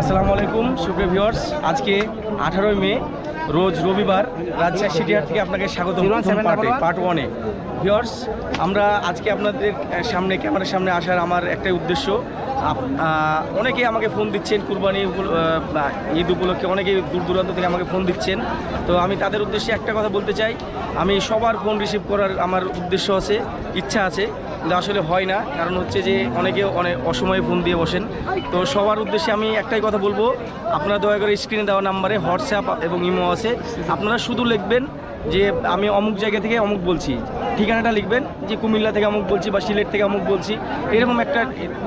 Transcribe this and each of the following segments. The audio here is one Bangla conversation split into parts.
আসসালামু আলাইকুম সুপ্রিয় ভিউয়ার্স। আজকে আঠারোই মে রোজ রবিবার রাজশাহী সিটিহাট থেকে আপনাকে স্বাগত পার্টে পার্ট ওয়ানে ভিউয়ার্স আমরা আজকে আপনাদের সামনে ক্যামেরার সামনে আসার আমার একটাই উদ্দেশ্য। অনেকে আমাকে ফোন দিচ্ছেন কুরবানি ঈদ উপলক্ষে অনেকে দূর দূরান্ত থেকে আমাকে ফোন দিচ্ছেন। তো আমি তাদের উদ্দেশ্যে একটা কথা বলতে চাই। আমি সবার ফোন রিসিভ করার আমার উদ্দেশ্য আছে ইচ্ছা আছে। কিন্তু আসলে হয় না, কারণ হচ্ছে যে অনেকে অনেক অসময়ে ফোন দিয়ে বসেন। তো সবার উদ্দেশ্যে আমি একটাই কথা বলব, আপনারা দয়া করে স্ক্রিনে দেওয়া নাম্বারে হোয়াটসঅ্যাপ এবং ইমো আছে। আপনারা শুধু লিখবেন যে আমি অমুক জায়গা থেকে অমুক বলছি। ঠিকানাটা লিখবেন যে কুমিল্লা থেকে অমুক বলছি বা সিলেট থেকে অমুক বলছি এরকম একটা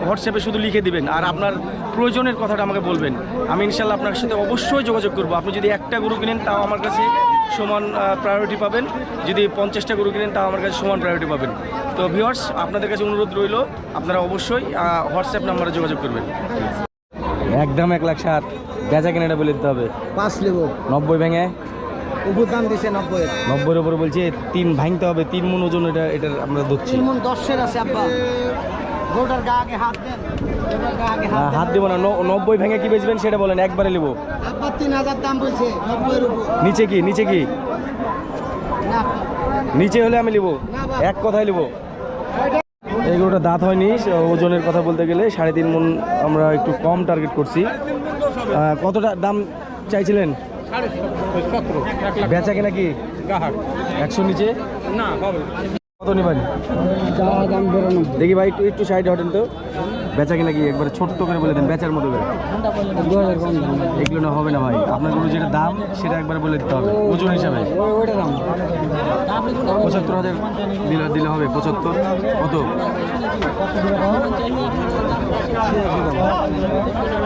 হোয়াটসঅ্যাপে শুধু লিখে দিবেন আর আপনার প্রয়োজনের কথাটা আমাকে বলবেন। আমি ইনশাল্লাহ আপনার সাথে অবশ্যই যোগাযোগ করব। আপনি যদি একটা গরু কিনেন তাও আমার কাছে সমান প্রায়োরিটি পাবেন। যদি পঞ্চাশটা গরু কিনেন তাও আমার কাছে সমান প্রায়োরিটি পাবেন। তো ভিওয়ার্স আপনাদের কাছে অনুরোধ রইল আপনারা অবশ্যই হোয়াটসঅ্যাপ নাম্বারে যোগাযোগ করবেন। একদম এক লাখ সাত বেচা কেনাটা বলে দিতে হবে। পাঁচ লেবু। নব্বই ভেঙে উপর দাম দিছে নব্বই নব্বইয়ের উপরে বলছে তিন ভাঙতে হবে তিন মন ওজন এটা এটার আমরা ধরছি। তিন মন দশের আছে আব্বা। গোটার গা আগে হাত দেন হাত দেবো না নব্বই ভেঙে কি বেচবেন সেটা বলেন একবারে নেব। আব্বা তিন হাজার দাম বলছে নব্বইয়ের উপর। নিচে কি নিচে কি? না। নিচে হলে আমি নেব এক কথায় নেব। এগুলোটা দাঁত হয়নি ওজনের কথা বলতে গেলে সাড়ে তিন মন আমরা একটু কম টার্গেট করছি। কতটা দাম চাইছিলেন? বেচা কিনা কি? একশো নিচে? কত নেবেন? দেখি ভাই একটু একটু সাইড হটেন তো। বেচা কিনা কি একবারে ছোট্ট করে বলে দেন, বেচার মতো করে? এগুলো না হবে না ভাই। আপনার গরু যেটা দাম, সেটা একবার বলে দিতে হবে। ওজন হিসাবে। পঁচাত্তর হাজার দিলে দিলে হবে পঁচাত্তর। কত?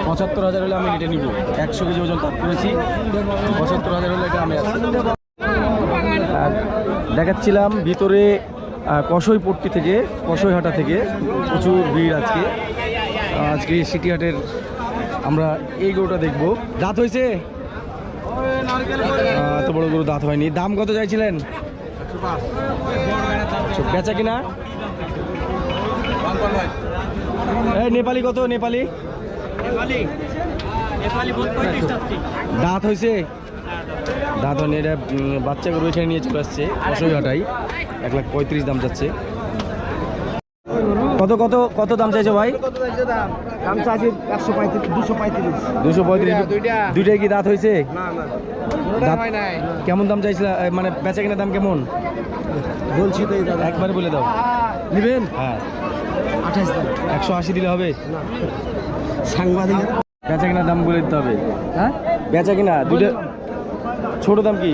পঁচাত্তর হাজার হলে আমি এটা নিব। একশো কেজি ওজন তাপ করেছি। পঁচাত্তর হাজার হলে এটা আমি দেখাচ্ছিলাম ভিতরে কসইপট্টি থেকে কসইহাটা থেকে প্রচুর ভিড় আজকে। আজকে সিটি হাটের আমরা এই গরুটা দেখব। দাঁত হয়েছে? এত বড় গরু দাঁত হয়নি। দাম কত চাইছিলেন? আচ্ছা, বেচা কিনা? নেপালি কত নেপালি? দাঁত হয়েছে? দাঁত হয়নি এটা বাচ্চা গরু এখানে নিয়ে চলে আসছে অসহাটাই এক লাখ পঁয়ত্রিশ দাম যাচ্ছে। কত কত কত দাম চাইছো ভাই? দাম চাইছি একশো পঁয়ত্রিশ দুশো পঁয়ত্রিশ। দুশো পঁয়ত্রিশ। দুইটাই কি দাঁত হয়েছে? হয় কেমন দাম চাইছিল মানে বেচা কিনা দাম কেমন? বলছি তো একবারে বলে দাও। নেবেন? হ্যাঁ। আঠাশ দাম। একশো আশি দিলে হবে? সাংবাদিক বেচা কিনা দাম বলে দিতে হবে। হ্যাঁ? বেচা কিনা দুটো ছোট দাম কি?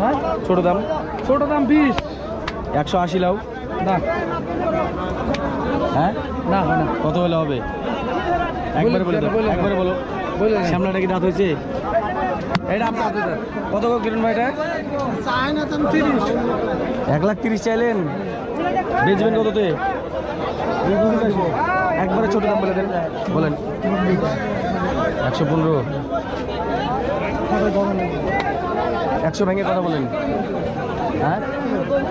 হ্যাঁ? ছোট দাম? ছোট দাম বিশ। একশো আশি লাউ না হ্যাঁ? না হয় না। কত হলে হবে? একবারে বলে দাও একবারে বলো। শ্যামলাটা কি দাঁত হয়েছে? এটা আপনার কত কিরণ ভাই এটা? না এক লাখ তিরিশ চাইলেন? বেচবেন কততে? একবারে ছোট দাম বলে দেন। বলেন। একশো পনেরো। একশো ভেঙে কথা বলেন। হ্যাঁ?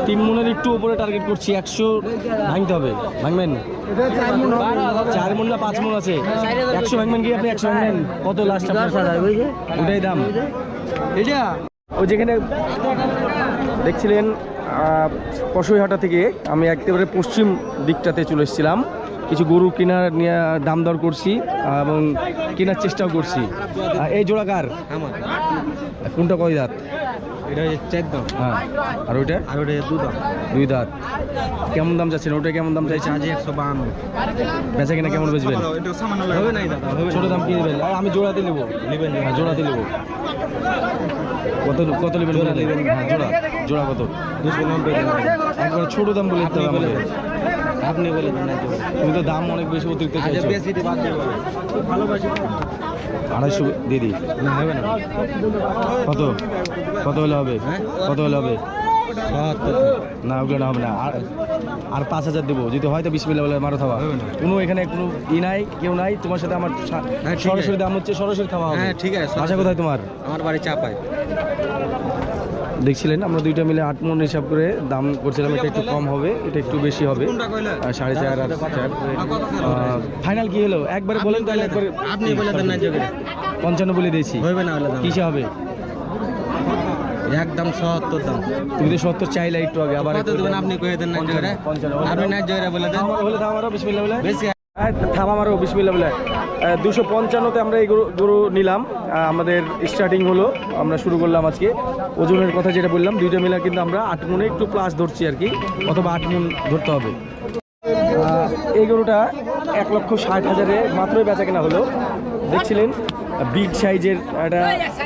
তিন মনের একটু উপরে টার্গেট করছি, একশো ভাঙতে হবে। ভাঙবেন? চার মন না পাঁচ মন আছে। একশো ভাঙবেন কি আপনি? একশো ভাঙবেন? কত লাস্ট ওটাই দাম। এটা ও যেখানে দেখছিলেন কসইহাটা থেকে আমি একেবারে পশ্চিম দিকটাতে চলে এসেছিলাম। কিছু গরু কেনার নিয়ে দাম দর করছি এবং কেনার চেষ্টাও করছি। এই জোড়া কার? কোনটা কয় দাঁত? এটা চার দাম হ্যাঁ। আর ওইটা? আর ওটা দু দাম দুই দাঁত। কেমন দাম চাচ্ছেন? ওটা কেমন দাম চাইছেন? আজ একশো বাহান্ন। বেচা কিনা কেমন বেচবেন? হবে নাই দাদা? হবে। ছোট দাম দেবেন? আমি জোড়াতে নেব। নেবেন হ্যাঁ জোড়াতে নেব। কত কত নেবেন জোড়া? নেবেন। হ্যাঁ জোড়া। জোড়া কত? দুশো নব্বই একবার ছোট দাম বলে দিতে হবে আমাকে। আপনি বলে দেন তুমি তো দাম অনেক বেশি অতিরিক্ত চাইছো। বলে ভালোবাসি। আড়াইশো দিয়ে দিই না হবে না। কত? কত হলে হবে? হ্যাঁ? কত হলে হবে? না ওগুলো হবে না। আর আর পাঁচ হাজার দেবো। যদি হয়তো বিসমিল্লা বলে মারো খাওয়া। কোনো এখানে কোনো ই নাই কেউ নাই তোমার সাথে আমার হ্যাঁ, সরাসরি দাম হচ্ছে সরাসরি খাওয়া হবে। হ্যাঁ ঠিক আছে আশা কোথায় তোমার? আমার বাড়ি চাপায় দেখছিলেন আমরা দুইটা মিলে আট মন হিসাব করে দাম করছিলাম এটা একটু কম হবে এটা একটু বেশি হবে। সাড়ে চার আর চার। ফাইনাল কি হলো? একবারে বলেন তাহলে একবারে আপনি বলে দেন না পঞ্চান্ন বলে দিয়েছি। না কিসে হবে? একদম সত্তর দাম। তুমি তো সত্তর চাইলে একটু আগে আবার কত দেবেন আপনি কয়ে দেন না যোগে আপনি না যোগে বলে দেন। বেশি। থামা বলে। দুশো পঞ্চান্নতে আমরা এই গরু গরু নিলাম। আমাদের স্টার্টিং হলো, আমরা শুরু করলাম আজকে। ওজনের কথা যেটা বললাম, দুইটা মিলা কিন্তু আমরা আট মনে একটু প্লাস ধরছি আর কি, অথবা আট মন ধরতে হবে। এই গরুটা এক লক্ষ ষাট হাজারে মাত্রই বেচা কেনা হলো। দেখছিলেন, বিগ সাইজের একটা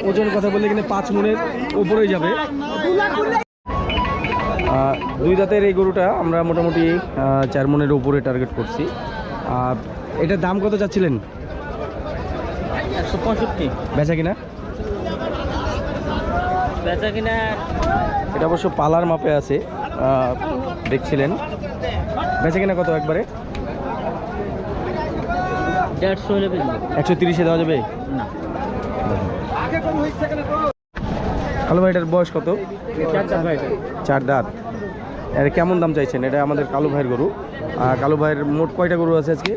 ওজনের কথা বললে কিন্তু পাঁচ মনের উপরেই যাবে। দুই দাঁতের এই গরুটা আমরা মোটামুটি চার মনের উপরে টার্গেট করছি। আর এটার দাম কত চাচ্ছিলেন? একশো পঁয়ষট্টি। বেচা কিনা? বেচা কিনা এটা অবশ্য পালার মাপে আছে দেখছিলেন। বেচা কিনা কত একবারে? দেড়শো হলে বেচবো একশো তিরিশে দেওয়া যাবে? না। কালো ভাই এটার বয়স কত? চার চার ভাই চার দাঁত। এর কেমন দাম চাইছেন? এটা আমাদের কালো ভাইয়ের গরু। আর কালো ভাইয়ের মোট কয়টা গরু আছে আজকে?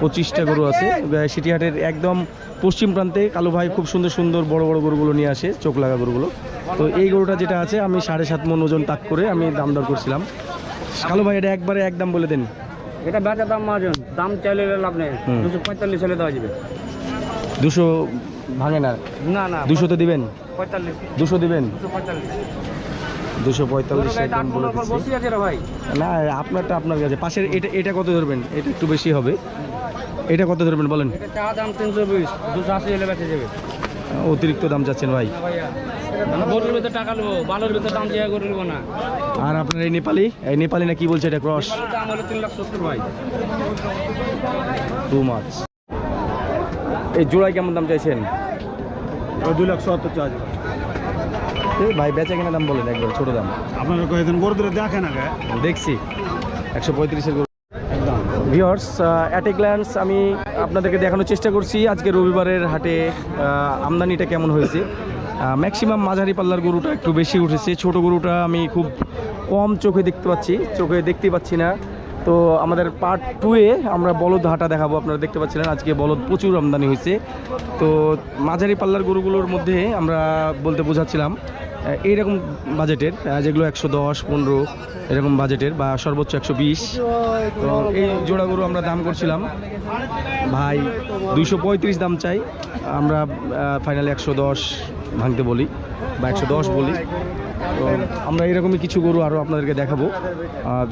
পঁচিশটা। গরু আছে। সিটিহাটের একদম পশ্চিম প্রান্তে কালো ভাই খুব সুন্দর সুন্দর বড় বড় গরুগুলো নিয়ে আসে চোখ লাগা গরুগুলো। তো এই গরুটা যেটা আছে আমি সাড়ে সাত মন ওজন তাক করে আমি দাম দর করছিলাম। কালো ভাই এটা একবারে একদম বলে দেন। এটা বেচা দাম মাজন। দাম চাইলে লাভ নেই। দুশো পঁয়তাল্লিশ হলে দেওয়া যাবে। দুশো ভাঙে না? না না। দুশো তো দিবেন? পঁয়তাল্লিশ। দুশো দিবেন? পঁয়তাল্লিশ। দুশো পঁয়তাল্লিশ একদম বলে না আপনারটা আপনার কাছে। পাশের এটা এটা কত ধরবেন? এটা একটু বেশি হবে। এটা কত ধরবেন বলেন? অতিরিক্ত দাম চাচ্ছেন ভাই। গরুর ভিতরে টাকা নেব বালুর ভিতরে দাম চেয়ে না। আর আপনার এই নেপালি? এই নেপালি না কি বলছে এটা ক্রস? বালুর দাম হলো তিন ভাই। টু মাছ এই জোড়ায় কেমন দাম চাইছেন? দুই লাখ সত্তর চার্জ ভাই বেচা কিনা দাম বলেন একবার ছোট দাম। আপনারা কয়েকদিন গরু ধরে দেখেন আগে। দেখছি। একশো পঁয়ত্রিশের ভিওর্স অ্যাট এ গ্ল্যান্স আমি আপনাদেরকে দেখানোর চেষ্টা করছি আজকে রবিবারের হাটে আমদানিটা কেমন হয়েছে। ম্যাক্সিমাম মাঝারি পাল্লার গরুটা একটু বেশি উঠেছে। ছোট গরুটা আমি খুব কম চোখে দেখতে পাচ্ছি। চোখে দেখতে পাচ্ছি না। তো আমাদের পার্ট টুয়ে আমরা বলদ হাটা দেখাবো। আপনারা দেখতে পাচ্ছিলেন আজকে বলদ প্রচুর আমদানি হয়েছে। তো মাঝারি পাল্লার গরুগুলোর মধ্যে আমরা বলতে বোঝাচ্ছিলাম এইরকম বাজেটের যেগুলো একশো দশ, পনেরো, এরকম বাজেটের বা সর্বোচ্চ একশো বিশ। তো এই জোড়া গরু আমরা দাম করছিলাম। ভাই, দুইশো পঁয়ত্রিশ দাম চাই। আমরা ফাইনালি একশো দশ ভাঙতে বলি বা একশো দশ বলি। তো আমরা এরকমই কিছু গরু আরও আপনাদেরকে দেখাবো।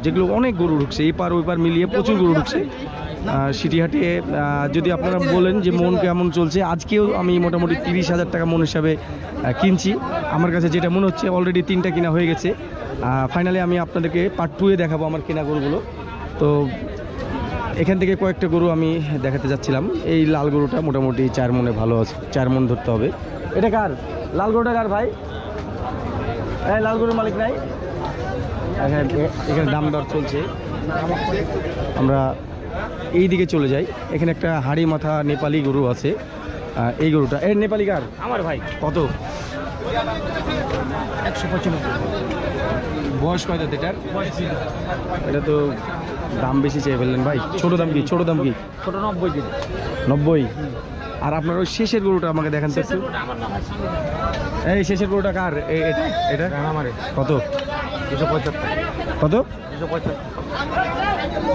যেগুলো অনেক গরু ঢুকছে এই পার ওই পার মিলিয়ে প্রচুর গরু ঢুকছে। সিটিহাটে যদি আপনারা বলেন যে মন কেমন চলছে, আজকেও আমি মোটামুটি তিরিশ হাজার টাকা মন হিসাবে কিনছি। আমার কাছে যেটা মনে হচ্ছে অলরেডি তিনটা কিনা হয়ে গেছে। ফাইনালি আমি আপনাদেরকে পার্ট টুয়ে দেখাবো আমার কেনা গরুগুলো। তো এখান থেকে কয়েকটা গরু আমি দেখাতে যাচ্ছিলাম। এই লাল গরুটা মোটামুটি চার মনে ভালো আছে, চার মন ধরতে হবে। এটা কার? লাল গরুটা কার ভাই? হ্যাঁ লাল গরুর মালিক নাই এখানে দাম দর চলছে। আমরা এই দিকে চলে যাই। এখানে একটা হাড়ি মাথা নেপালি গরু আছে। এই গরুটা। এর নেপালি কার? আমার ভাই। কত? একশো পঁচানব্বই। বয়স কয় দাঁত এটার? এটা তো দাম বেশি চেয়ে ফেললেন ভাই। ছোট দাম কি? ছোট দাম কি? ছোট নব্বই দিন নব্বই? আর আপনার ওই শেষের গরুটা আমাকে দেখান তো এই শেষের গরুটা কার? এটা? কত? দুশো পঁচাত্তর। কত? দুশো পঁচাত্তর।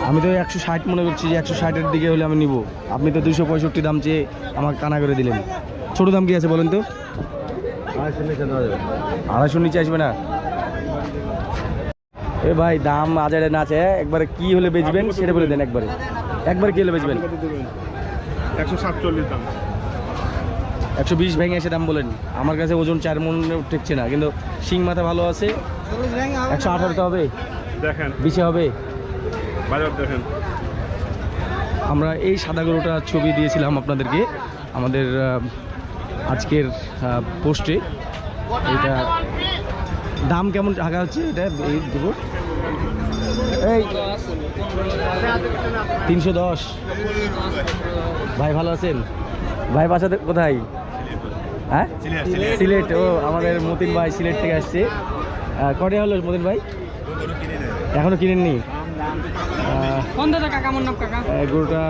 আমি তো একশো ষাট মনে করছি যে একশো ষাটের দিকে হলে আমি নিব। আপনি তো দুশো পঁয়ষট্টি দাম চেয়ে আমাকে কানা করে দিলেন। ছোট দাম কি আছে বলেন তো? আড়াইশো নিচে আসবে না। এ ভাই দাম আজারে না আছে। একবারে কি হলে বেচবেন সেটা বলে দেন একবারে। একবার কি হলে বেচবেন? একশো সাতচল্লিশ দাম। একশো বিশ ভেঙে এসে দাম বলেন। আমার কাছে ওজন চার মন ঠেকছে না। কিন্তু শিং মাথা ভালো আছে। একশো আঠারোতে হবে। দেখেন। বিশে হবে। বাজার দেখেন। আমরা এই সাদা গরুটার ছবি দিয়েছিলাম আপনাদেরকে আমাদের আজকের পোস্টে। এটা দাম কেমন হাঁকা হচ্ছে এটা? এই দুটো। এই, তিনশো দশ। ভাই ভালো আছেন? ভাই বাসাতে কোথায়? হ্যাঁ? সিলেট, ও, আমাদের মতিন ভাই সিলেট থেকে আসছে। কটা হলো মতিন ভাই? এখনও কিনেননি? গরুটা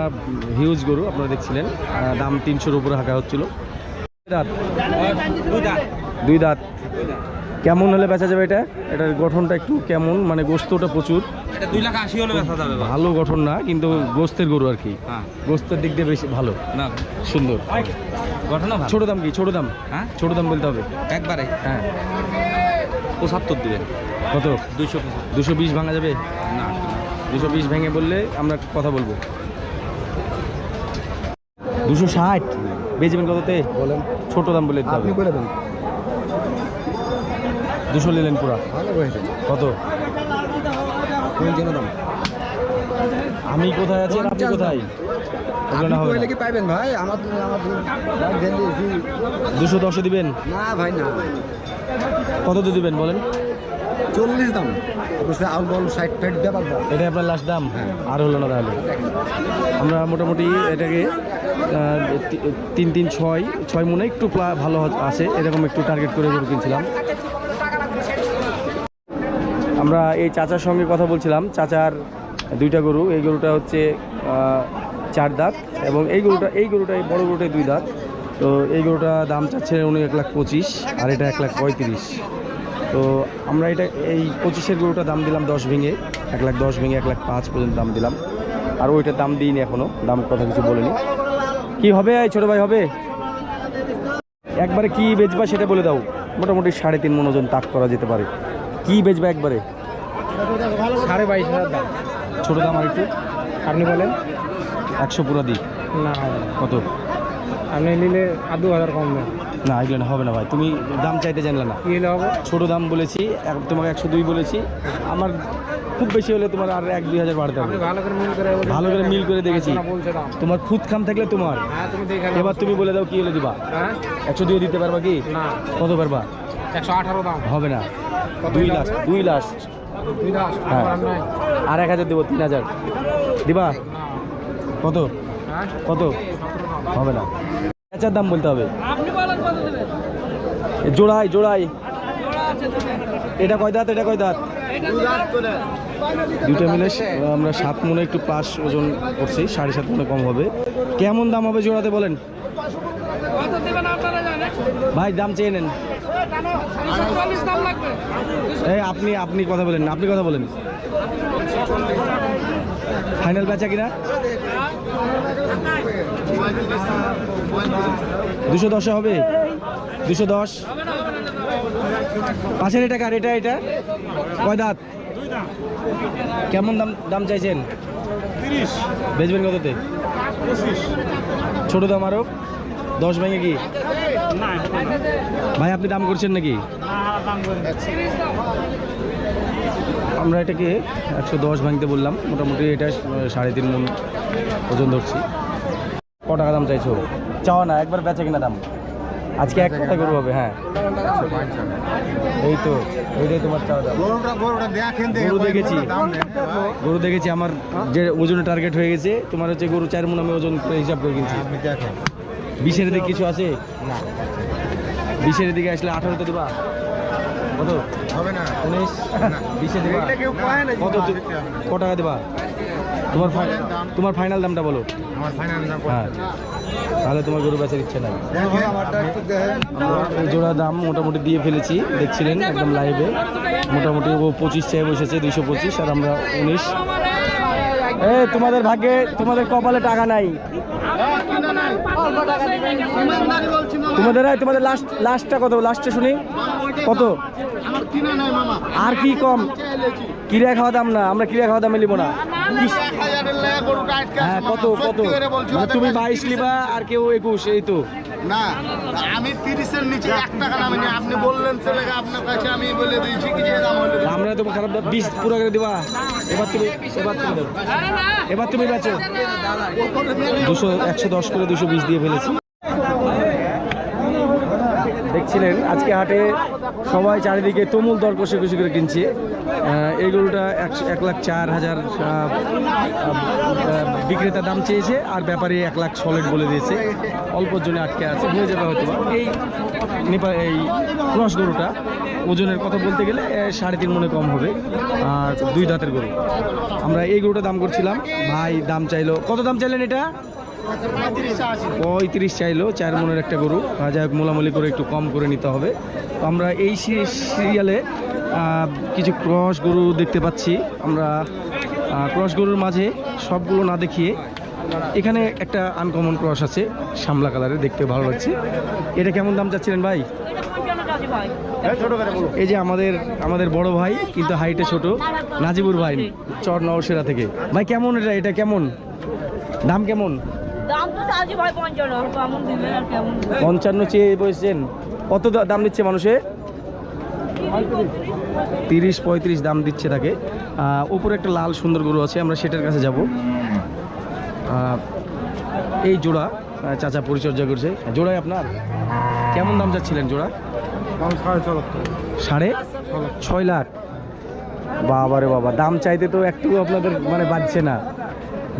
হিউজ গরু আপনারা দেখছিলেন। দাম তিনশোর উপরে হাঁকা হচ্ছিল। দাঁত। দুই দাঁত। কেমন হলে বেচা যাবে এটা? এটার গঠনটা একটু কেমন? মানে গোস্তটা প্রচুর। দুই লাখ আশি হলে বেচা যাবে। ভালো গঠন না কিন্তু গোস্তের গরু আর কি। হ্যাঁ। গোস্তের দিক দিয়ে বেশি ভালো। না। সুন্দর। ছোট দাম কি? ছোট দাম? হ্যাঁ? ছোট দাম বলতে হবে। একবারে। হ্যাঁ। পঁচাত্তর দিবেন। কত? দুশো দুশো বিশ ভাঙা যাবে? না। দুশো বিশ ভেঙে বললে আমরা কথা বলব। দুশো ষাট? বেচবেন কততে? বলেন। ছোট দাম বলে হবে। বলে দেন। দুশো নিলেন পুরা। কত? দাম। আমি কোথায় আছি আপনি কোথায়। কি পাইবেন ভাই? আমার দুশো দশে দিবেন? না ভাই না। কত দিবেন বলেন? চল্লিশ দাম। আউল বল ব্যাপার এটাই আপনার লাস্ট দাম? আর হলো না তাহলে? আমরা মোটামুটি এটাকে তিন তিন ছয় ছয় মনে একটু ভালো আছে। এরকম একটু টার্গেট করে গরু কিনছিলাম। আমরা এই চাচার সঙ্গে কথা বলছিলাম। চাচার দুইটা গরু। এই গরুটা হচ্ছে চার দাঁত এবং এই গরুটা এই গরুটা এই বড় গরুটাই দুই দাঁত। তো এই গরুটা দাম চাচ্ছে উনি এক লাখ পঁচিশ আর এটা এক লাখ পঁয়ত্রিশ। তো আমরা এটা এই পঁচিশের গরুটা দাম দিলাম দশ ভেঙে এক লাখ দশ ভেঙে এক লাখ পাঁচ পর্যন্ত দাম দিলাম। আর ওইটার দাম দিইনি এখনও দাম কথা কিছু বলিনি। কি হবে এই ছোটো ভাই হবে? একবারে কি বেচবা সেটা বলে দাও। মোটামুটি সাড়ে তিন মন ওজন তাক করা যেতে পারে। কি বেচবা একবারে? সাড়ে বাইশ হাজার দাম। ছোটো দাম আর একটু। আপনি বলেন একশো পুরো দিই না। কত? আপনি নিলে আর দু হাজার কম দেন। না এগুলো না হবে না ভাই। তুমি দাম চাইতে জানলে না। কি হলে হবে ছোট দাম বলেছি এক- তোমাকে একশো দুই বলেছি। আমার খুব বেশি হলে তোমার আর এক দুই হাজার বাড়তে হবে। ভালো করে মিল করে ভালো করে মিল করে দেখেছি। তোমার খুদ খাম থাকলে তোমার। হ্যাঁ তুমি দেখে এবার তুমি বলে দাও কি হলে দিবা? হ্যাঁ? একশো দুই দিতে পারবা কি? কত পারবা? একশো আঠারো দাম। হবে না। দুই লাস্ট দুই লাস্ট হ্যাঁ। আর এক হাজার দেবো তিন হাজার। দিবা? কত? হ্যাঁ? কত? হবে না। বেচার দাম বলতে হবে। জোড়াই জোড়াই। এটা কয় দাঁত, এটা কয় দাঁত? দুটো মিলে আমরা সাত মনে একটু প্লাস ওজন করছি, সাড়ে সাত মনে কম হবে। কেমন দাম হবে জোড়াতে বলেন? ভাই, দাম চেয়ে নেন। আপনি আপনি কথা বলেন আপনি কথা বলেন। ফাইনাল বেচা কিনা? দুশো দশে হবে? দুশো দশ। পাশের এটা কার? এটা এটা? কয় দাঁত? কেমন দাম দাম চাইছেন? বেচবেন কততে? ছোট দাম আরও? দশ ভেঙে কি? ভাই আপনি দাম করছেন নাকি? আমরা এটাকে একশো দশ ভাঙতে বললাম। মোটামুটি এটা সাড়ে তিন মন ওজন ধরছি। ক টাকা দাম চাইছো? চাওয়া না একবার বেচা কিনা দাম। আজকে এক কথা করব হবে হ্যাঁ। এই তো ওইটাই তোমার চাওয়া গরু দেখেছি। গরু দেখেছি আমার যে ওজনের টার্গেট হয়ে গেছে তোমার হচ্ছে গরু চার মন আমি ওজন করে হিসাব করে কিনছি। দেখেন। বিশের দিকে কিছু আছে? বিশের দিকে আসলে আঠারোতে দেবা। কত? হবে না। উনিশ? বিশে দেবা। এগুলো কেউ পায় না, কত ক টাকা দেবা? তোমার তোমার ফাইনাল দামটা বলো। আমার ফাইনাল দাম হ্যাঁ। তাহলে তোমার গরু বেচার ইচ্ছে নাই। জোড়া দাম মোটামুটি দিয়ে ফেলেছি, দেখছিলেন একদম লাইভে মোটামুটি ও পঁচিশ চেয়ে বসেছে, দুইশো পঁচিশ, আর আমরা উনিশ। এ, তোমাদের ভাগ্যে, তোমাদের কপালে টাকা নাই। তোমাদের তোমাদের লাস্ট লাস্টটা কত লাস্টে শুনি? কত? আর কি কম? কিরা খাওয়া দাম না আমরা কিরা খাওয়া দামে নিব না। হ্যাঁ কত কত? মানে তুমি বাইশ লিবা আর কেউ একুশ এই তো। না আমি তিরিশের নিচে এক টাকা নামে নি আপনি বললেন ছেলেকে আপনার কাছে আমি বলে দিয়েছি কি যে দাম হলো আমরা তো খারাপ দাম বিশ পুরো করে দিবা। এবার তুমি এবার তুমি এবার তুমি বেচো। দুশো একশো দশ করে দুশো বিশ দিয়ে ফেলেছি। দেখছিলেন, আজকে হাটে সবাই চারিদিকে তুমুল দর কষে কষে করে কিনছে এই গরুটা এক লাখ চার হাজার বিক্রেতা দাম চেয়েছে আর ব্যাপারী এক লাখ সলিড বলে দিয়েছে। অল্পর জন্য আটকে আছে, হয়ে যাবে হয়তো এই নেপাল এই ক্রস গরুটা ওজনের কথা বলতে গেলে সাড়ে তিন মনে কম হবে, আর দুই দাঁতের গরু। আমরা এই গরুটা দাম করছিলাম। ভাই, দাম চাইলো কত দাম চাইলেন এটা? পঁয়ত্রিশ চাইলো চার মনের একটা গরু। যাই হোক মোলামুলি করে একটু কম করে নিতে হবে। আমরা এই সিরিয়ালে কিছু ক্রস গরু দেখতে পাচ্ছি। আমরা ক্রস গরুর মাঝে সবগুলো না দেখিয়ে এখানে একটা আনকমন ক্রস আছে শামলা কালারের, দেখতে ভালো লাগছে। এটা কেমন দাম চাচ্ছিলেন ভাই? এই যে আমাদের আমাদের বড় ভাই, কিন্তু হাইটে ছোট, নাজিবুর ভাই, চর নওশেরা থেকে। ভাই, কেমন এটা? এটা কেমন? দাম কেমন? পঞ্চান্ন কেমন দিবেন আর কেমন পঞ্চান্ন চেয়ে বসেছেন কত দাম দিচ্ছে মানুষে? তিরিশ পঁয়ত্রিশ দাম দিচ্ছে তাকে। উপরে একটা লাল সুন্দর গরু আছে আমরা সেটার কাছে যাব। এই জোড়া চাচা পরিচর্যা করছে। জোড়ায় আপনার? কেমন দাম চাচ্ছিলেন জোড়া? সাড়ে ছয় লাখ। বাবা রে বাবা দাম চাইতে তো একটু আপনাদের মানে বাজছে না।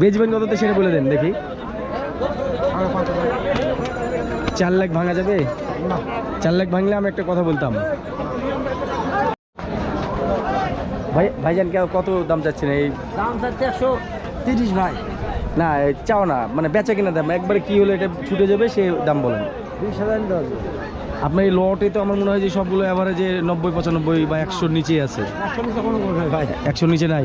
বেচবেন কততে সেটা বলে দেন দেখি। চার লাখ ভাঙা যাবে? চার লাখ ভাঙলে আমি একটা কথা বলতাম। ভাই ভাইজান কে- কত দাম চাচ্ছেন এই? দাম চাচ্ছে একশো তিরিশ ভাই। না চাও না মানে বেচা কিনা দাম। একবারে কি হলে এটা ছুটে যাবে সে দাম বলেন। বিশ হাজার আপনার এই লটে তো আমার মনে হয় যে সবগুলো অ্যাভারেজে নব্বই পঁচানব্বই বা একশোর নিচেই আছে। একশোর নিচে নাই?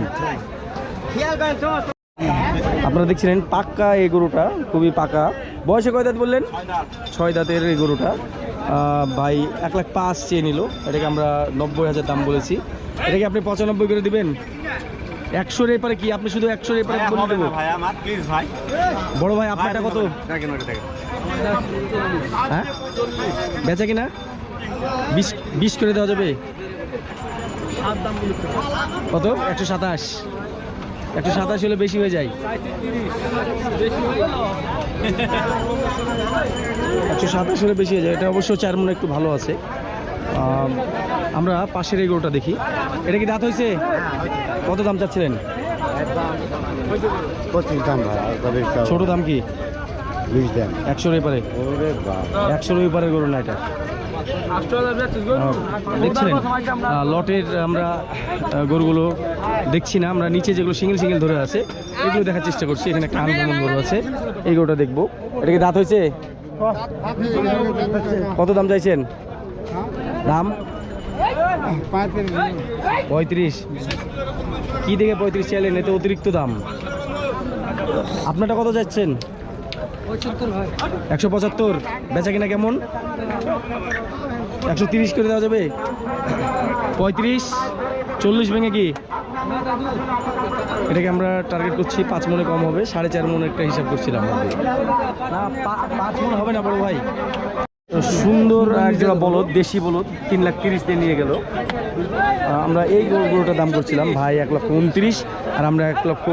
আপনারা দেখছিলেন পাক্কা এই গরুটা খুবই পাকা। বয়সে কয় দাঁত বললেন? ছয় দাঁতের এই গরুটা। ভাই এক লাখ পাঁচ চেয়ে নিল। এটাকে আমরা নব্বই হাজার দাম বলেছি। এটাকে আপনি পঁচানব্বই করে দিবেন? একশোর এপারে কি? আপনি শুধু একশোর এপারে বলে দেবো। বড় ভাই আপনারটা কত? হ্যাঁ? বেচা কিনা? বিশ বিশ করে দেওয়া যাবে? কত? একশো সাতাশ। একশো সাতাশ হলে বেশি হয়ে যায়। একশো সাতাশ হলে বেশি হয়ে যায়। এটা অবশ্য চার মনে একটু ভালো আছে। আমরা পাশের এই গরুটা দেখি। এটা কি দাঁত হয়েছে? কত দাম চাচ্ছিলেন? ছোট দাম কি? একশোর এপারে। একশোর এপারের গরু না এটা? লটের আমরা গরুগুলো দেখছি না, আমরা নিচে যেগুলো সিঙ্গেল সিঙ্গেল ধরে আছে, এগুলো দেখার চেষ্টা করছি, এখানে একটা আনকমন গরু আছে, এই গরুটা দেখব। এটা কি দাঁত হয়েছে? কত দাম চাইছেন? দাম? পঁয়ত্রিশ। কি দেখে পঁয়ত্রিশ চাইলেন? এতে অতিরিক্ত দাম। আপনারটা কত যাচ্ছেন একশো পঁচাত্তর। বেচা কিনা কেমন? একশো তিরিশ করে দেওয়া যাবে। পঁয়ত্রিশ। চল্লিশ ভেঙে কি? এটাকে আমরা টার্গেট করছি, পাঁচ মনে কম হবে, সাড়ে চার মনে একটা হিসাব করছিলাম। না পাঁচ মনে হবে না বড় ভাই। সুন্দর একজোড়া বলদ, দেশি বলদ, তিন লাখ তিরিশ দিয়ে নিয়ে গেল। আমরা এই গরু- গরুটার দাম করছিলাম, ভাই এক লক্ষ উনত্রিশ, আর আমরা এক লক্ষ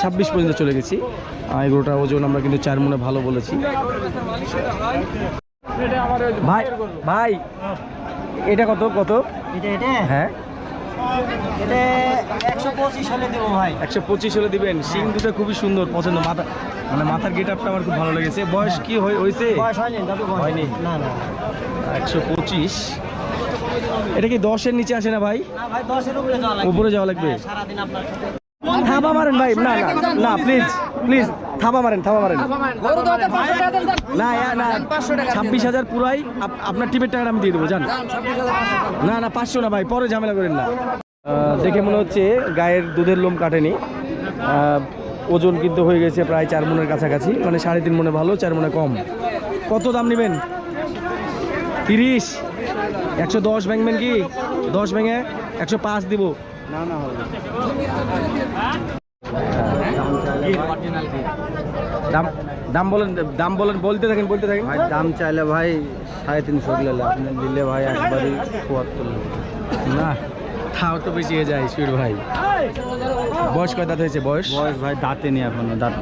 ছাব্বিশ পর্যন্ত চলে গেছি। আহ, ওজন আমরা কিন্তু চার মনে ভালো বলেছি। ভাই ভাই এটা কত কত? হ্যাঁ। একশো পঁচিশ হলে দিবেন। সিং দুটো খুবই সুন্দর পছন্দ। মাথা মানে মাথার গেট আপটা আমার খুব ভালো লেগেছে। বয়স কি হয়ে- হয়েছে। হয়নি একশো পঁচিশ। এটা কি দশের নিচে আসে না ভাই? উপরে যাওয়া লাগবে। থাবা মারেন ভাই না না না প্লিজ প্লিজ থাবা মারেন থাবা মারেন। না না ছাব্বিশ হাজার পুরাই আপ- আপনার টিপের টাকাটা আমি দিয়ে দেবো জান। না না পাঁচশো না ভাই পরে ঝামেলা করেন না। দেখে মনে হচ্ছে গায়ের দুধের লোম কাটেনি। ওজন কিন্তু হয়ে গেছে প্রায় চার মনের কাছাকাছি মানে সাড়ে তিন মনে ভালো চার মনে কম। কত দাম নেবেন? তিরিশ। একশো দশ ভাঙবেন কি? দশ ব্যাঙে একশো পাঁচ দিব। দাম দাম বলেন দাম বলেন বলতে থাকেন বলতে থাকেন। ভাই দাম চাইলে ভাই সাড়ে তিনশো দিলে আপনি দিলে ভাই একবারই চুয়াত্তর না তাও তো হয়ে যায় সুর ভাই। বয়স কয় দাঁত হয়েছে বয়স? বয়স ভাই দাঁতে নেই এখনও দাঁত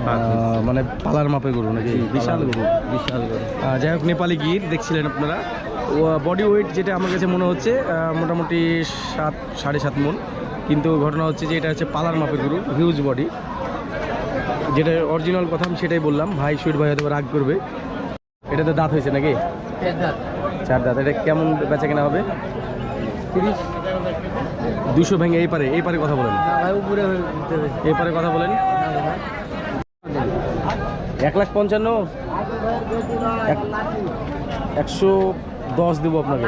মানে পালার মাপে গরু নাকি? বিশাল গরু বিশাল আহ, যাই হোক নেপালি গির দেখছিলেন আপনারা। বডি ওয়েট যেটা আমার কাছে মনে হচ্ছে মোটামুটি সাত সাড়ে সাত মন। কিন্তু ঘটনা হচ্ছে যে এটা হচ্ছে পালার মাপের গরু হিউজ বডি যেটা অরিজিনাল কথা আমি সেটাই বললাম। ভাই সুইট ভাই হয়তো রাগ করবে। এটাতে দাঁত হয়েছে নাকি? চার দাঁত। এটা কেমন বেচা কেনা হবে? তিরিশ। দুশো ভেঙে এই পারে এই পারে কথা বলেন। উপরে এই পারে কথা বলেন। এক লাখ পঞ্চান্ন। এক- একশো দশ দেবো আপনাকে।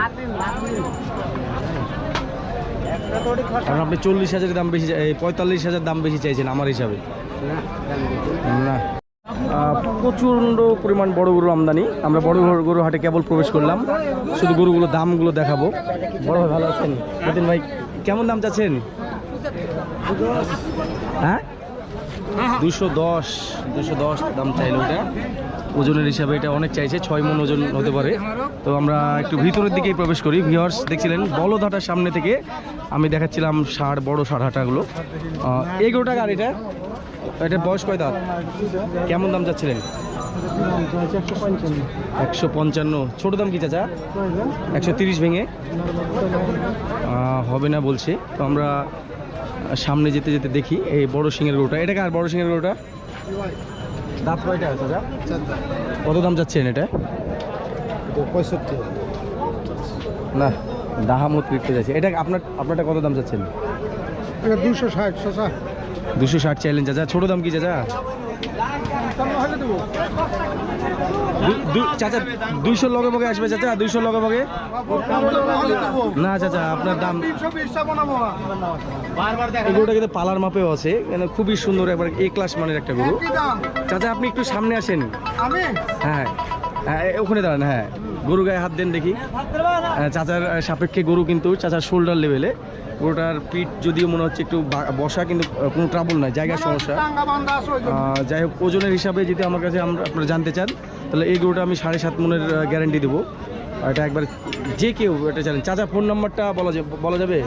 কারণ আপনি চল্লিশ হাজারের দাম বেশি পঁয়তাল্লিশ হাজার দাম বেশি চাইছেন আমার হিসাবে। না। প্রচণ্ড পরিমাণ বড় গরু আমদানি। আমরা বড় গরু- হাটে কেবল প্রবেশ করলাম। শুধু গরুগুলো দামগুলো দেখাবো। বড় ভাই ভালো আছেন? মতিন ভাই, কেমন দাম চাচ্ছেন? হ্যাঁ? দুশো দশ দুশো দশ দাম চাইলো ওটা। ওজনের হিসাবে এটা অনেক চাইছে ছয় মন ওজন হতে পারে। তো আমরা একটু ভিতরের দিকেই প্রবেশ করি। ভিওর্স দেখছিলেন বলদহাটার সামনে থেকে আমি দেখাচ্ছিলাম ষাড় বড় ষাড় হাটাগুলো। আহ, এগারো টাকা আর এটা? এটা বয়স কয় দাঁত কেমন দাম চাচ্ছিলেন? একশো পঞ্চান্ন। ছোট দাম কি চাচা? একশো তিরিশ ভেঙে? হবে না বলছে। তো আমরা সামনে যেতে যেতে দেখি। এই বড় সিংহের গরুটা। এটা কার? বড় সিংহের গরুটা? দাঁত কয়টা আছে যা? কত দাম চাচ্ছেন এটা? পঁয়ষট্টি না দাহামত বিকতে যাচ্ছে এটা আপনার আপনারটা কত দাম যাচ্ছেন এটা দুশো ষাট শশা। দুশো ষাট চাইলেন চাচা ছোটো দাম কি চাচা? দু- চাচা দুইশো লগে বগে আসবে চাচা দুইশো লগে বগে না চাচা আপনার দাম গরুটা কিন্তু পালার মাপেও আছে কিন্তু খুবই সুন্দর একবার এ ক্লাস মানের একটা গরু। চাচা আপনি একটু সামনে আসেন। হ্যাঁ হ্যাঁ ওখানে দাঁড়ান হ্যাঁ। গরু গায়ে হাত দেন দেখি। চাচার সাপেক্ষে গরু কিন্তু চাচার শোল্ডার লেভেলে গরুটার পিঠ যদিও মনে হচ্ছে একটু বসা কিন্তু কোনো ট্রাবল নয় জায়গার সমস্যা। যাই হোক ওজনের হিসাবে যদি আমার কাছে আমরা আপনারা জানতে চান তাহলে এই গরুটা আমি সাড়ে সাত মনের গ্যারেন্টি দেবো। এটা একবার যে কেউ এটা জানেন। চাচা ফোন নাম্বারটা বলা যাবে বলা যাবে?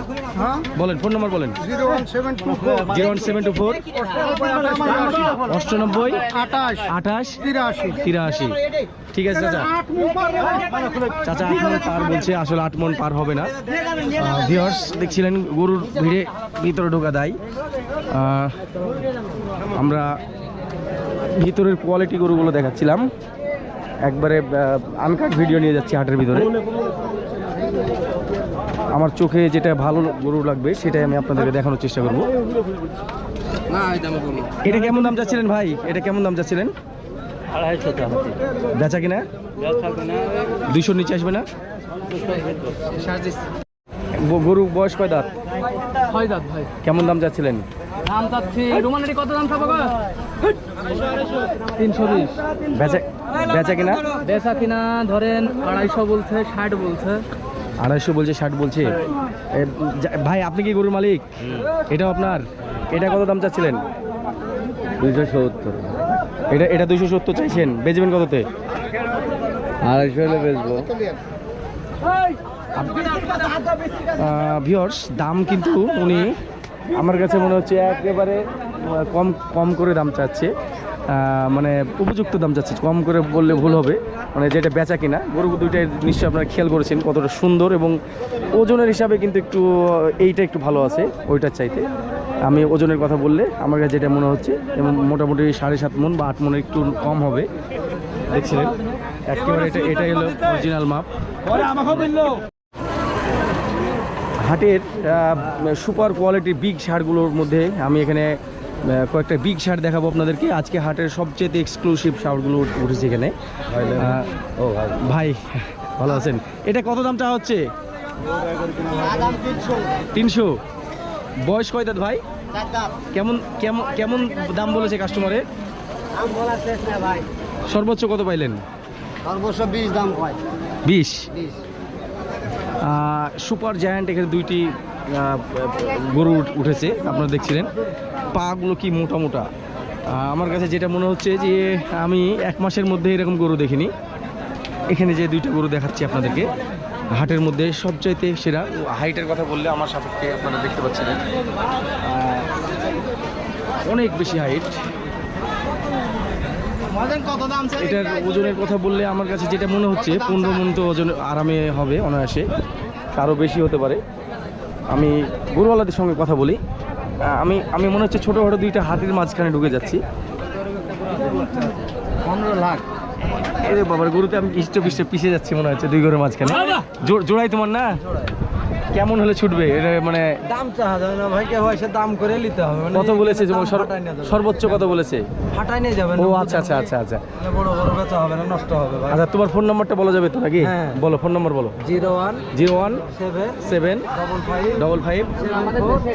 বলেন ফোন নাম্বার বলেন। Zero one seven two four. Zero one seven two four. অষ্টানব্বই আঠাশ আঠাশ তিরাশি। তিরাশি। ঠিক আছে চাচা। চাচা আট মন পার বলছে আসলে আট মন পার হবে না। ভিওর্স দেখছিলেন গরুর ভিড়ে ভিতরে ঢোকা দেয়। আমরা ভিতরের কোয়ালিটি গরুগুলো দেখাচ্ছিলাম। একবারে আনকাট ভিডিও নিয়ে যাচ্ছি হাটের ভিতরে। আমার চোখে যেটা ভালো গরু লাগবে সেটাই আমি আপনাদেরকে দেখানোর চেষ্টা করব। এটা কেমন দাম চাচ্ছিলেন ভাই? এটা কেমন দাম টাকা বেচা কিনা? দুইশোর নিচে আসবে না? গরু বয়স কয় দাঁত? ছয় দাঁত ভাই। কেমন দাম যাচ্ছিলেন? দাম চাচ্ছি রোমানেটি কত দাম থাকবে তিনশো বিশ। বেচা বেচা কিনা? বেচা কিনা ধরেন আড়াইশো বলছে ষাট বলছে। আড়াইশো বলছে ষাট বলছে। ভাই আপনি কি গরুর মালিক? এটাও আপনার? এটা কত দাম চাচ্ছিলেন? দুইশো সত্তর। এটা এটা দুইশো সত্তর চাইছেন। বেচবেন কততে? আড়াইশো হলে বেচবো। ভিওর্স দাম কিন্তু উনি আমার কাছে মনে হচ্ছে একেবারে কম কম করে দাম চাচ্ছে। মানে উপযুক্ত দাম চাচ্ছে, কম করে বললে ভুল হবে। মানে যেটা বেচা কিনা গরু দুইটাই নিশ্চয়ই আপনারা খেয়াল করেছেন কতটা সুন্দর এবং ওজনের হিসাবে কিন্তু একটু, এইটা একটু ভালো আছে ওইটার চাইতে। আমি ওজনের কথা বললে আমার কাছে যেটা মনে হচ্ছে, এবং মোটামুটি সাড়ে সাত মন বা আট মনের একটু কম হবে। দেখছিলেন? একেবারে এটা এটাই হলো অরিজিনাল মাপ। হাটের সুপার কোয়ালিটির বিগ সারগুলোর মধ্যে আমি এখানে কয়েকটা বিগ শার্ট দেখাবো আপনাদেরকে। আজকে হাটের সবচেয়ে এক্সক্লুসিভ শার্টগুলো উঠেছে এখানে। ও ভাই। ভালো আছেন? এটা কত দাম চাওয়া হচ্ছে? তিনশো। বয়স কয় দাঁত ভাই? কেমন কেমন কেমন দাম বলেছে কাস্টমারে সর্বোচ্চ কত পাইলেন? সর্বোচ্চ বিশ দাম সুপার জায়ান্ট এখানে দুইটি গরু উঠ- উঠেছে আপনারা দেখছিলেন। পাগুলো কি মোটা মোটা। আমার কাছে যেটা মনে হচ্ছে যে আমি এক মাসের মধ্যে এরকম গরু দেখিনি। এখানে যে দুইটা গরু দেখাচ্ছি আপনাদেরকে। হাটের মধ্যে সবচাইতে সেরা হাইটের কথা বললে আমার সাপেক্ষে আপনারা দেখতে পাচ্ছিলেন। আহ, অনেক বেশি হাইট। এটার ওজনের কথা বললে আমার কাছে যেটা মনে হচ্ছে পনেরো মন তো ওজন আরামে হবে অনায়াসে। আরও বেশি হতে পারে। আমি গরুওয়ালাদের সঙ্গে কথা বলি। আমি আমি মনে হচ্ছে ছোটো বড়ো দুইটা হাতির মাঝখানে ঢুকে যাচ্ছি। পনেরো লাখ। এই রে বাবার গরুতে আমি ইষ্ট পিষ্ট পিছিয়ে যাচ্ছি মনে হচ্ছে দুই গরুর মাঝখানে। জোড়াই তোমার না? কেমন হলে ছুটবে? এটা মানে দাম চাওয়া যাবে না ভাই কে পয়সা দাম করে নিতে হবে। মানে কত বলেছে যেমন। সর্বোচ্চ কত বলেছে? ফাটাই নিয়ে যাবে ও আচ্ছা আচ্ছা আচ্ছা আচ্ছা। বড় বড় বেচা হবে না নষ্ট হবে ভাই। আচ্ছা তোমার ফোন নাম্বারটা বলা যাবে তো নাকি? হ্যাঁ। বলো ফোন নাম্বার বলো। Zero one zero one seven seven double five double five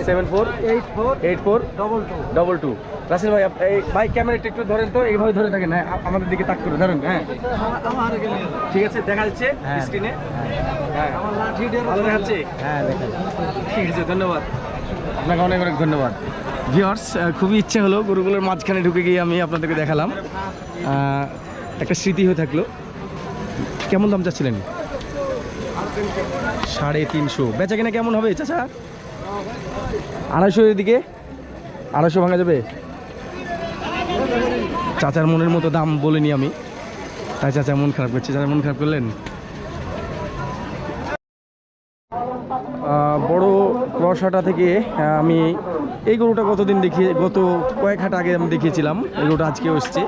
seven four eight four eight four double two. Double two. Russell ভাই এই ভাই ক্যামেরাটা একটু ধরেন তো এইভাবে ধরে থাকেন হ্যাঁ আমাদের দিকে তাক করে ধরেন হ্যাঁ। ঠিক আছে দেখা যাচ্ছে হ্যাঁ। স্ক্রিনে হ্যাঁ। ভালো দেখাচ্ছে? হ্যাঁ ঠিক আছে ধন্যবাদ। আপনাকে অনেক অনেক ধন্যবাদ। ভিওর্স খুবই ইচ্ছে হলো গরুগুলোর মাঝখানে ঢুকে গিয়ে আমি আপনাদেরকে দেখালাম। একটা স্মৃতি হয়ে থাকল। কেমন দাম চাচ্ছিলেন? সাড়ে তিনশো। বেচা কিনা কেমন হবে চাচা? আড়াইশোর এদিকে? আড়াইশো ভাঙা যাবে? চাচার মনের মতো দাম বলিনি আমি। তাই চাচা মন খারাপ করছে। চাচা মন খারাপ করলেন? বড় ক্রসহাটা থেকে আমি এই গরুটা গতদিন দেখিয়ে গত কয়েক হাট আগে আমি দেখিয়েছিলাম। এই গরুটা আজকে এসছে।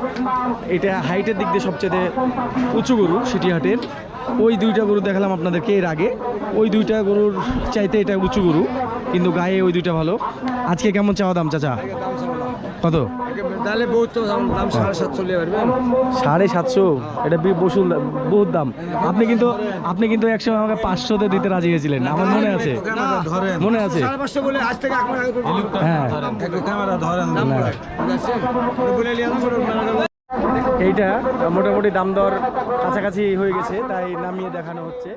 এটা হাইটের দিক দিয়ে সবচেয়ে উঁচু গরু সিটি হাটের ওই দুইটা গরু দেখালাম আপনাদেরকে এর আগে। ওই দুইটা গরুর চাইতে এটা উঁচু গরু, কিন্তু গায়ে ওই দুইটা ভালো। আজকে কেমন চাওয়া দাম, চাচা? কত? তাহলে বহুত দাম দাম সাড়ে সাতশো পারবেন সাড়ে সাতশো? এটা বসুল বহুত দাম। আপনি কিন্তু আপনি কিন্তু একসময় আমাকে পাঁচশোতে দিতে রাজি হয়েছিলেন। আমার মনে আছে। মনে আছে? হ্যাঁ। এইটা মোটামুটি দাম দর কাছাকাছি হয়ে গেছে তাই নামিয়ে দেখানো হচ্ছে।